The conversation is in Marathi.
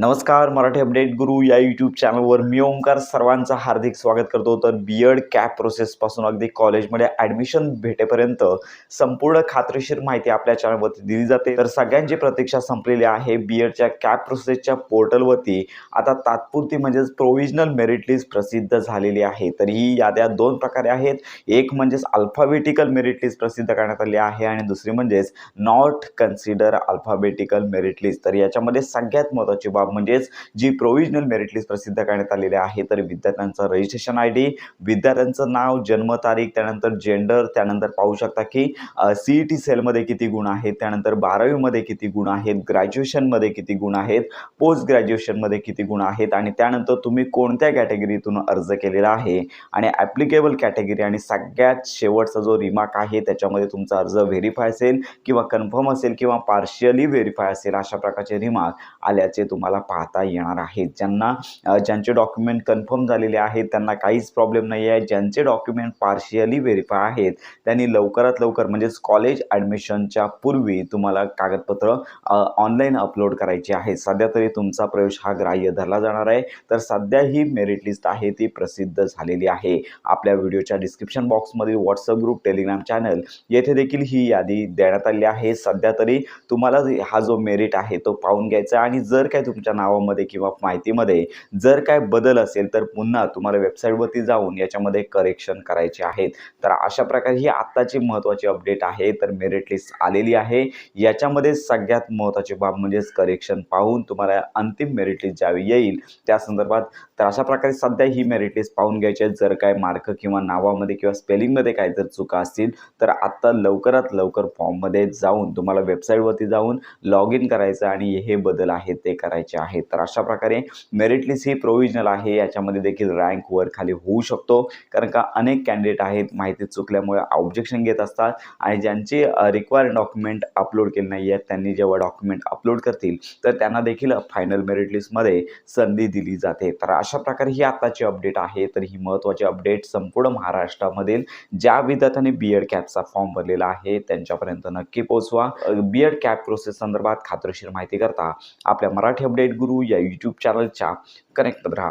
नमस्कार मराठी अपडेट गुरु या यूट्यूब चॅनलवर मी ओंकार सर्वांचं हार्दिक स्वागत करतो. तर बी एड कॅप प्रोसेसपासून अगदी कॉलेजमध्ये ॲडमिशन भेटेपर्यंत संपूर्ण खात्रीशीर माहिती आपल्या चॅनलवरती दिली जाते. तर सगळ्यांची प्रतीक्षा संपलेली आहे बी एडच्या कॅप प्रोसेसच्या पोर्टलवरती आता तात्पुरती म्हणजेच प्रोव्हिजनल मेरिट लिस्ट प्रसिद्ध झालेली आहे. तर ही याद्या दोन प्रकारे आहेत. एक म्हणजेच अल्फाबेटिकल मेरिट लिस्ट प्रसिद्ध करण्यात आली आहे आणि दुसरी म्हणजेच not consider alphabetical merit list तर याच्यामध्ये सगळ्यात महत्त्वाची बाब म्हणजेच जी प्रोव्हिजनल मेरिट लिस्ट प्रसिद्ध करण्यात आलेली आहे तर विद्यार्थ्यांचं रजिस्ट्रेशन आय डी विद्यार्थ्यांचं नाव जन्मतारीख त्यानंतर जेंडर त्यानंतर पाहू शकता की सी ई टी सेलमध्ये किती गुण आहेत त्यानंतर बारावीमध्ये किती गुण आहेत ग्रॅज्युएशनमध्ये किती गुण आहेत पोस्ट ग्रॅज्युएशनमध्ये किती गुण आहेत आणि त्यानंतर तुम्ही कोणत्या कॅटेगरीतून अर्ज केलेला आहे आणि ॲप्लिकेबल कॅटेगरी आणि सगळ्यात शेवटचा जो रिमार्क आहे त्याच्यामध्ये तुमचा अर्ज व्हेरीफाय असेल किंवा कन्फर्म असेल किंवा पार्शियली व्हेरीफाय असेल अशा प्रकारचे रिमार्क आल्याचे तुम्हाला पाहता येणार आहेत ज्यांना ज्यांचे डॉक्युमेंट कन्फर्म झालेले आहेत त्यांना काहीच प्रॉब्लेम नाही आहे ज्यांचे डॉक्युमेंट पार्शियली व्हेरीफाय आहेत त्यांनी लवकरात लवकर म्हणजेच कॉलेज ॲडमिशनच्या पूर्वी तुम्हाला कागदपत्र ऑनलाईन अपलोड करायची आहे. सध्या तरी तुमचा प्रवेश हा ग्राह्य धरला जाणार आहे. तर सध्या ही मेरिट लिस्ट आहे ती प्रसिद्ध झालेली आहे. आपल्या व्हिडिओच्या डिस्क्रिप्शन बॉक्समधील व्हॉट्सअप ग्रुप टेलिग्राम चॅनल येथे देखील ही यादी देण्यात आली आहे. सध्या तरी तुम्हाला हा जो मेरिट आहे तो पाहून घ्यायचा आणि जर काय तुमच्या नावामध्ये किंवा माहितीमध्ये जर काय बदल असेल तर पुन्हा तुम्हाला वेबसाईटवरती जाऊन याच्यामध्ये करेक्शन करायचे आहेत. तर अशा प्रकारे ही आत्ताची महत्त्वाची अपडेट आहे तर मेरिट लिस्ट आलेली आहे. याच्यामध्ये सगळ्यात महत्त्वाची बाब म्हणजेच करेक्शन पाहून तुम्हाला अंतिम मेरिट लिस्ट ज्यावेळी येईल त्या संदर्भात तर अशा प्रकारे सध्या ही मेरिट लिस्ट पाहून घ्यायची आहे जर काय मार्क किंवा नावामध्ये किंवा स्पेलिंगमध्ये काय जर चुका असतील तर आत्ता लवकरात लवकर फॉर्ममध्ये जाऊन तुम्हाला वेबसाईटवरती जाऊन लॉग इन करायचं आणि हे बदल आहेत ते करायचे आहेत. तर अशा प्रकारे मेरिट लिस्ट ही प्रोव्हिजनल आहे. याच्यामध्ये देखील रँक वर खाली होऊ शकतो. कारण का अनेक कॅन्डिडेट आहेत माहिती चुकल्यामुळे ऑब्जेक्शन घेत असतात आणि ज्यांचे रिक्वायर्ड डॉक्युमेंट अपलोड केले नाही आहेत त्यांनी जेव्हा डॉक्युमेंट अपलोड करतील तर त्यांना देखील फायनल मेरिट लिस्टमध्ये संधी दिली जाते. तर अशा प्रकारे ही आत्ताची अपडेट आहे. तर ही महत्त्वाची अपडेट संपूर्ण महाराष्ट्रामधील ज्या विद्यार्थ्यांनी बी एड कॅपचा फॉर्म भरलेला आहे त्यांच्यापर्यंत नक्की पोहोचवा. बी एड कॅप प्रोसेस संदर्भात खात्रीशीर माहिती करता आपल्या मराठी अपडेट गुरु या यूट्यूब चॅनलच्या कनेक्ट राहा.